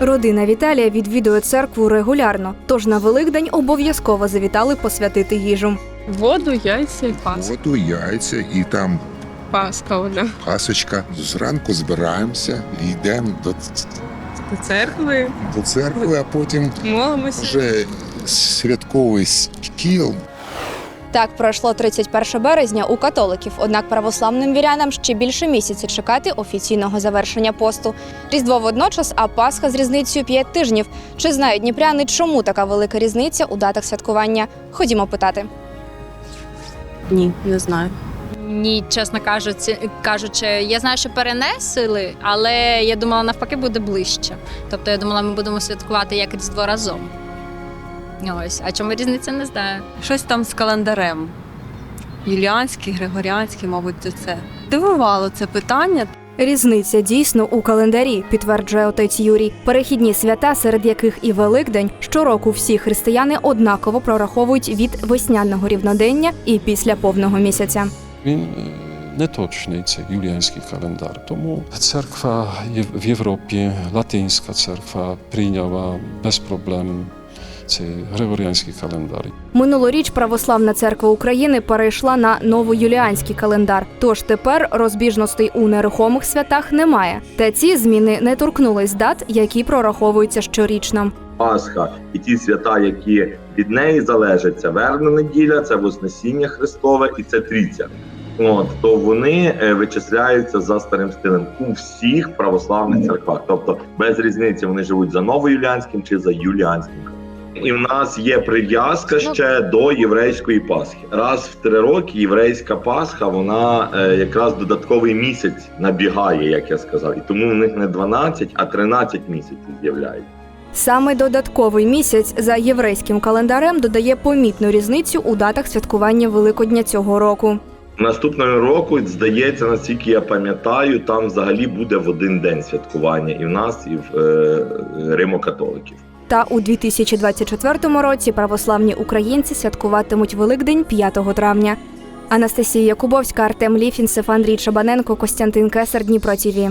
Родина Віталія відвідує церкву регулярно, тож на Великдень обов'язково завітали посвятити їжу. Воду, яйця і паска. Воду, яйця і там Паска одна. пасочка. Зранку збираємося і йдемо до, До церкви, до церкви, а потім молимося. вже святковий стіл. Так пройшло 31 березня у католиків. Однак православним вірянам ще більше місяця чекати офіційного завершення посту. Різдво водночас, а Пасха з різницею 5 тижнів. Чи знають дніпряни, чому така велика різниця у датах святкування? Ходімо питати. Ні, не знаю. Ні, чесно кажучи, кажучи, я знаю, що перенесли, але я думала, навпаки, буде ближче. Тобто я думала, ми будемо святкувати як Різдво разом. Ось, а чому різниця не знаю. Щось там з календарем. Юліанський, Григоріанський, мабуть, це. Дивувало це питання. Різниця дійсно у календарі, підтверджує отець Юрій. Перехідні свята, серед яких і Великдень, щороку всі християни однаково прораховують від весняного рівнодення і після повного місяця. Він е, неточний це юліанський календар. Тому церква в Європі, латинська церква прийняла без проблем цей григоріанський календар. Минулоріч Православна церква України перейшла на новоюліанський календар. Тож тепер розбіжностей у нерухомих святах немає. Та ці зміни не торкнулись дат, які прораховуються щорічно. Пасха і ті свята, які від неї залежать, це вербна неділя, це Вознесіння Христове і це Трійця. От то вони е, вичисляються за старим стилем у всіх православних церквах. Тобто без різниці вони живуть за новоюліанським чи за юліанським. І в нас є прив'язка ще до єврейської Пасхи. Раз в три роки єврейська Пасха, вона е, якраз додатковий місяць набігає, як я сказав. І тому в них не 12, а 13 місяців з'являється. Саме додатковий місяць за єврейським календарем додає помітну різницю у датах святкування Великодня цього року. Наступного року, здається, наскільки я пам'ятаю, там взагалі буде в один день святкування і в нас, і в е, римокатоликів. Та у 2024 році православні українці святкуватимуть Великдень 5 травня. Анастасія Якубовська, Артем Ліфінцев, Андрій Чабаненко, Костянтин Кесар, Дніпро ТІВІ.